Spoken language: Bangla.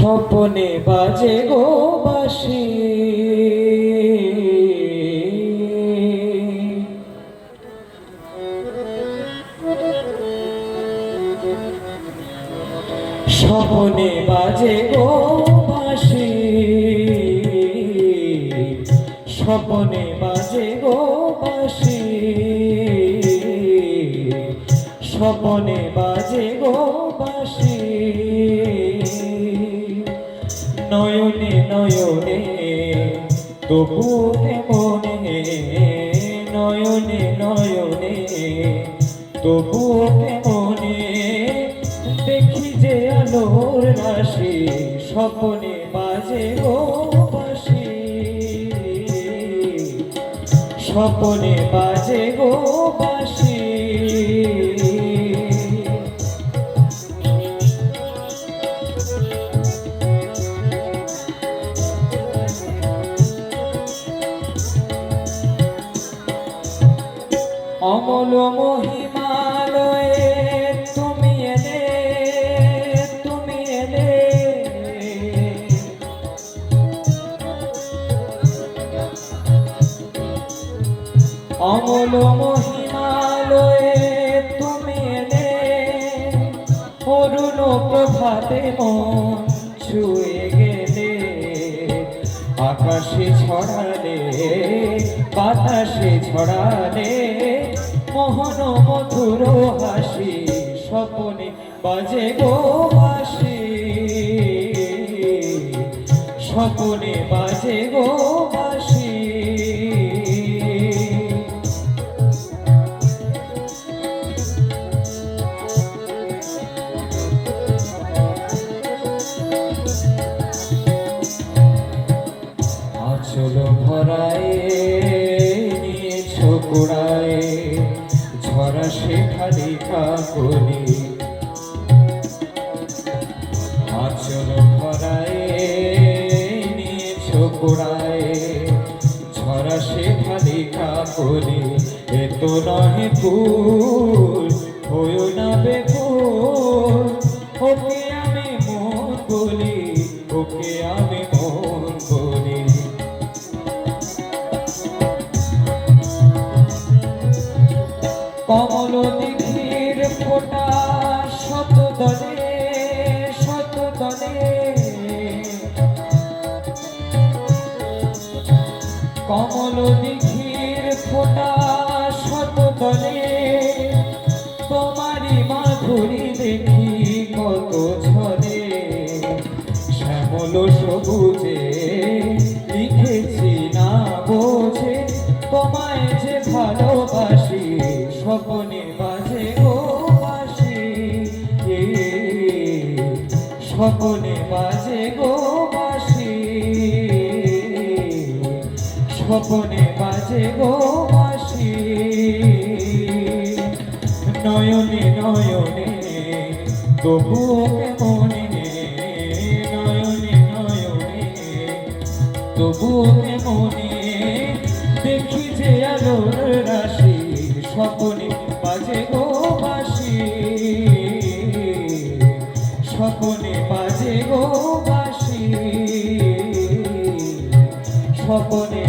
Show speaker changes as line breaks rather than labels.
স্বপনে বাজে গো বাসি। স্বপনে বাজে গো বাসি। স্বপনে বাজে গো বাসি। স্বপনে বাজে গো বাসি। নয়নে নয়নে, তবু মনে নয়নে নয়নে মনে দেখি যে আলোর রাশি, স্বপনে বাজে গো বাসি স্বপনে বাজে গো বাসি অমল মহিমালয়ে তুমি এলে তুমি এলে। অমল মহিমালয়ে তুমি এলে, অরুণ প্রভাতে মন ছুঁয়ে গেলে। আকাশে ছড়ালে বাতাসে ছড়ালে মোহন মধুর হাসি স্বপনে বাজে গো হাসি স্বপনে বাজে গো কুড়ায় ঝরা শেখালি কাকলি আচল ভরায় নিয়েছ কুড়ায় ঝরা শেখালি কাকলি এ তো নহে ফুল হয়েও না বেকুল ওকে দিঘির ফোটা শত তোমারই মাধুরী দেখি কত শ্যামল সবুজে লিখেছি না বোঝে। তোমায় যে ভালোবাসি, স্বপনে বাজে ও বাসি স্বপনে বাজে গো বাসি গোপনে বাজে গো মাসি। নয়নে নয়নে তবু মনে নয়নে নয়নে তবু মনে দেখি যে আলোর রাশি, স্বপনে বাজে গো বাসি স্বপনে বাজে গো বাসি স্বপনে